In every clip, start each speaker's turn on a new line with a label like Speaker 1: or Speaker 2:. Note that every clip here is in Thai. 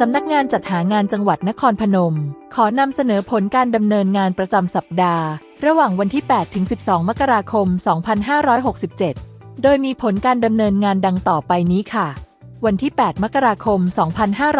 Speaker 1: สำนักงานจัดหางานจังหวัดนครพนม ขอนำเสนอผลการดำเนินงานประจำสัปดาห์ ระหว่างวันที่ 8 ถึง 12 มกราคม 2567 โดยมีผลการดำเนินงานดังต่อไปนี้ค่ะ วันที่ 8 มกราคม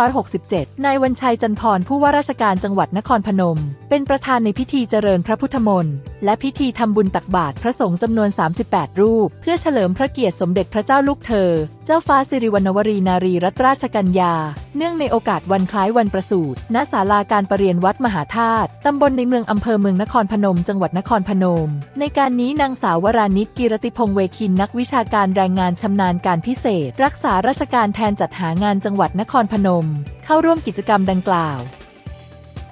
Speaker 1: 2567 นายวันชัยจันทร์ผู้ว่าราชการจังหวัดนครพนม เป็นประธานในพิธีเจริญพระพุทธมนต์และพิธีทำบุญตักบาตรพระสงฆ์จำนวน 38 รูป เพื่อเฉลิมพระเกียรติสมเด็จพระเจ้าลูกเธอ เจ้าฟ้าสิริวัณวรีนารีรัตนราชกัญญา เนื่องในโอกาสวันคล้ายวันประสูติณศาลาการประเรียนวัดมหาธาตุตำบลในเมืองอำเภอเมืองนครพนม จังหวัดนครพนม ในการนี้นางสาววรานิชกิรติพงษ์เวคินนักวิชาการแรงงานชำนาญการพิเศษ รักษาราชการแทนจัดหางานจังหวัดนครพนม เข้าร่วมกิจกรรมดังกล่าว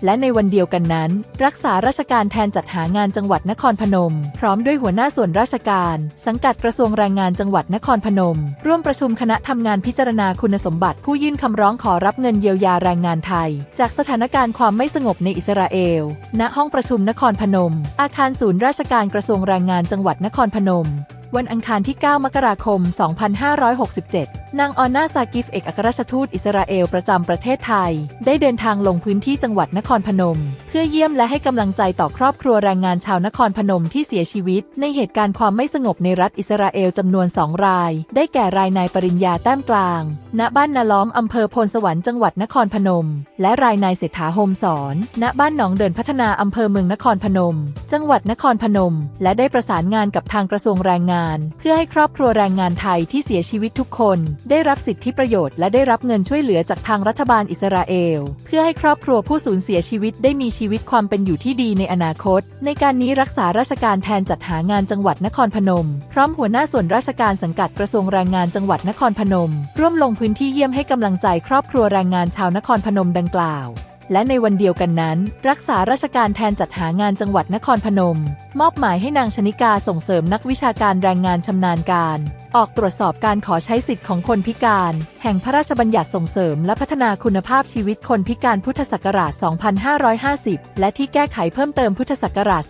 Speaker 1: และในวันเดียวกันนั้น รักษาราชการแทนจัดหางานจังหวัดนครพนม พร้อมด้วยหัวหน้าส่วนราชการ สังกัดกระทรวงแรงงานจังหวัดนครพนม ร่วมประชุมคณะทำงานพิจารณาคุณสมบัติผู้ยื่นคำร้องขอรับเงินเยียวยาแรงงานไทย จากสถานการณ์ความไม่สงบในอิสราเอล ณ ห้องประชุมนครพนม อาคารศูนย์ราชการกระทรวงแรงงานจังหวัดนครพนม วันอังคารที่ 9 มกราคม 2567 นางออนนาซากิฟเอกอัครราชทูตอิสราเอลประจำประเทศไทย ได้เดินทางลงพื้นที่จังหวัดนครพนม เพื่อเยี่ยมและให้กำลังใจต่อครอบครัวแรงงานชาวนครพนมที่เสียชีวิต ในเหตุการณ์ความไม่สงบในรัฐอิสราเอลจำนวนสองราย ได้แก่รายนายปริญญาแต้มกลาง ณ บ้านนาล้อมอำเภอโพนสวรรค์จังหวัดนครพนม และรายนายเศรษฐาโฮมสอน ณ บ้านหนองเดินพัฒนาอำเภอเมืองนครพนม จังหวัดนครพนม และได้ประสานงานกับทางกระทรวงแรงงานเพื่อให้ครอบครัวแรงงานไทยที่เสียชีวิตทุกคน ได้รับสิทธิประโยชน์และได้รับเงินช่วยเหลือจากทางรัฐบาลอิสราเอล เพื่อให้ครอบครัวผู้สูญเสียชีวิตได้มีชีวิตความเป็นอยู่ที่ดีในอนาคต ในการนี้รักษาราชการแทนจัดหางานจังหวัดนครพนม พร้อมหัวหน้าส่วนราชการสังกัดกระทรวงแรงงานจังหวัดนครพนม ร่วมลงพื้นที่เยี่ยมให้กำลังใจครอบครัวแรงงานชาวนครพนมดังกล่าว และในวันเดียวกันนั้น รักษาราชการแทนจัดหางานจังหวัดนครพนม มอบหมายให้นางชนิกาส่งเสริมนักวิชาการแรงงานชำนาญการ ออกตรวจสอบการขอใช้สิทธิ์ของคนพิการ แห่งพระราชบัญญัติส่งเสริมและพัฒนาคุณภาพชีวิตคนพิการพุทธศักราช 2550 และที่แก้ไขเพิ่มเติมพุทธศักราช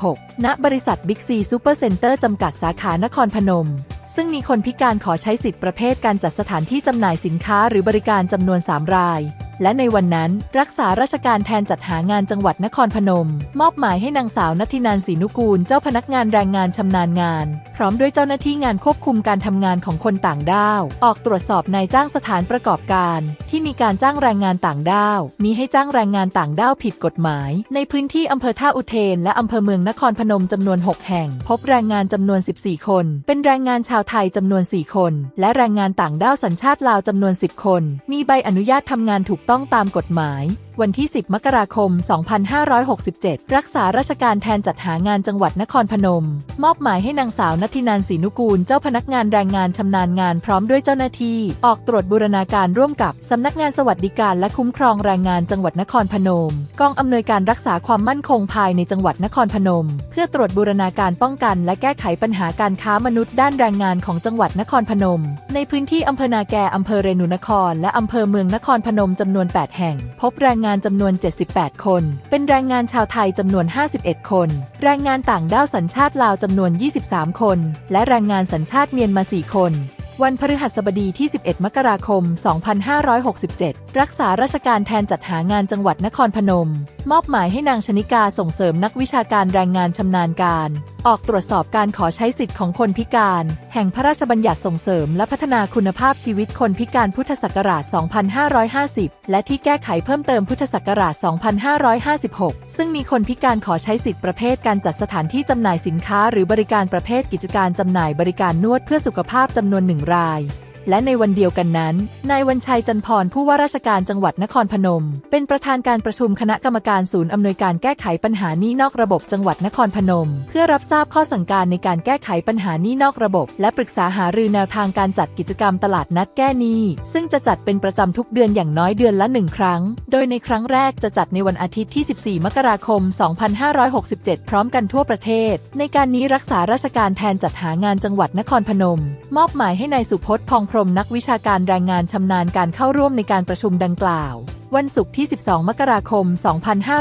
Speaker 1: 2556 ณ บริษัทบิ๊กซีซูเปอร์เซ็นเตอร์จำกัดสาขานครพนมซึ่งมีคนพิการขอใช้สิทธิประเภทการจัดสถานที่จำหน่ายสินค้าหรือบริการจำนวน 3 ราย และในวันนั้นรักษาราชการแทนจัดหางานจังหวัดนครพนม มอบหมายให้นางสาวนัทินันศรีนุกูล เจ้าพนักงานแรงงานชำนาญงาน พร้อมด้วยเจ้าหน้าที่งานควบคุมการทำงานของคนต่างด้าว ออกตรวจสอบนายจ้างสถานประกอบการ ที่มีการจ้างแรงงานต่างด้าว มีให้จ้างแรงงานต่างด้าวผิดกฎหมาย ในพื้นที่อำเภอท่าอุเทน และอำเภอเมืองนครพนมจำนวน 6 แห่ง พบแรงงานจำนวน 14 คน เป็นแรงงานชาวไทยจำนวน 4 คน และแรงงานต่างด้าวสัญชาติลาวจำนวน 10 คน มีใบอนุญาตทำงานถูกต้องตามกฎหมาย วันที่ 10 มกราคม 2567 รักษาราชการแทนจัดหางานจังหวัดนครพนม มอบหมายให้นางสาวนัทินันศรีนุกูล เจ้าพนักงานแรงงานชำนาญงานพร้อมด้วยเจ้าหน้าที่ ออกตรวจบูรณาการร่วมกับสำนักงานสวัสดิการและคุ้มครองแรงงานจังหวัดนครพนม กองอำนวยการรักษาความมั่นคงภายในจังหวัดนครพนม เพื่อตรวจบูรณาการป้องกัน และแก้ไขปัญหาการค้ามนุษย์ด้านแรงงานของจังหวัดนครพนม ในพื้นที่อำเภอนาแกอำเภอเรนูนคร และอำเภอเมืองนครพนมจำนวน 8 แห่ง พบแรงงานงานจำนวน 78 คน เป็นแรงงานชาวไทยจำนวน 51 คน แรงงานต่างด้าวสัญชาติลาวจำนวน 23 คน และแรงงานสัญชาติเมียนมา 4 คน วันพฤหัสบดีที่ 11 มกราคม 2567 รักษาราชการแทนจัดหางานจังหวัดนครพนม มอบหมายให้นางชนิกาส่งเสริมนักวิชาการแรงงานชำนาญการ ออกตรวจสอบการขอใช้สิทธิ์ของคนพิการ แห่งพระราชบัญญัติส่งเสริมและพัฒนาคุณภาพชีวิตคนพิการพุทธศักราช 2550 และที่แก้ไขเพิ่มเติมพุทธศักราช 2556 ซึ่งมีคนพิการขอใช้สิทธิ์ประเภทการจัดสถานที่จำหน่ายสินค้า หรือบริการประเภทกิจการจำหน่ายบริการนวดเพื่อสุขภาพจำนวนหนึ่งราย และในวันเดียวกันนั้น นายวันชัยจันทร์ผู้ว่าราชการจังหวัดนครพนม เป็นประธานการประชุมคณะกรรมการศูนย์อำนวยการแก้ไขปัญหานี้นอกระบบจังหวัดนครพนม เพื่อรับทราบข้อสั่งการในการแก้ไขปัญหานี้นอกระบบ และปรึกษาหารือแนวทางการจัดกิจกรรมตลาดนัดแก้หนี้ ซึ่งจะจัดเป็นประจำทุกเดือนอย่างน้อยเดือนละหนึ่งครั้ง โดยในครั้งแรกจะจัดในวันอาทิตย์ที่ 14 มกราคม 2567 พร้อมกันทั่วประเทศ ในการนี้รักษาราชการแทนจัดหางานจังหวัดนครพนม มอบหมายให้นายสุพจน์พองพรมนักวิชาการแรงงานชำนาญการเข้าร่วมในการประชุมดังกล่าว วันศุกร์ที่ 12 มกราคม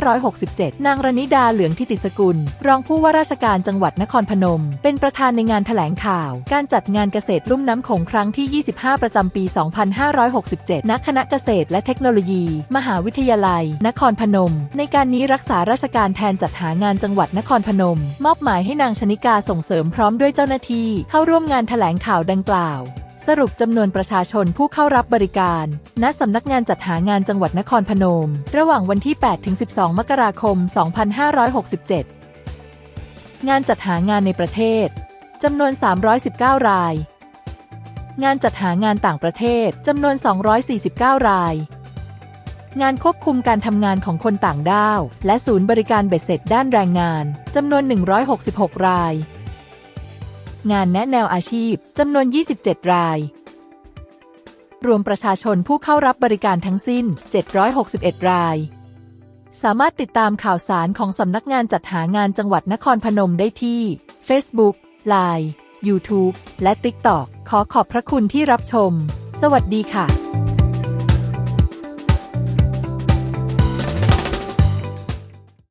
Speaker 1: 2567 นางรณิดาเหลืองทิติสกุล รองผู้ว่าราชการจังหวัดนครพนม เป็นประธานในงานแถลงข่าว การจัดงานเกษตรลุ่มน้ำโขงครั้งที่ 25 ประจำปี 2567 ณ คณะเกษตรและเทคโนโลยี มหาวิทยาลัย นครพนม ในการนี้รักษาราชการแทนจัดหางานจังหวัดนครพนม มอบหมายให้นางชนิกาส่งเสริมพร้อมด้วยเจ้าหน้าที่ เข้าร่วมงานแถลงข่าวดังกล่าว สรุปจำนวนประชาชนผู้เข้ารับบริการ ณ สำนักงานจัดหางานจังหวัดนครพนม ระหว่างวันที่ 8 ถึง 12 มกราคม 2567 งานจัดหางานในประเทศ จำนวน 319 ราย งานจัดหางานต่างประเทศ จำนวน 249 ราย งานควบคุมการทำงานของคนต่างด้าว และศูนย์บริการเบ็ดเสร็จด้านแรงงาน จำนวน 166 ราย งานแนะแนวอาชีพจำนวน 27 ราย รวมประชาชนผู้เข้ารับบริการทั้งสิ้น 761 ราย สามารถติดตามข่าวสารของสำนักงานจัดหางานจังหวัดนครพนมได้ที่ Facebook Line YouTube และ TikTok ขอขอบพระคุณที่รับชม สวัสดีค่ะ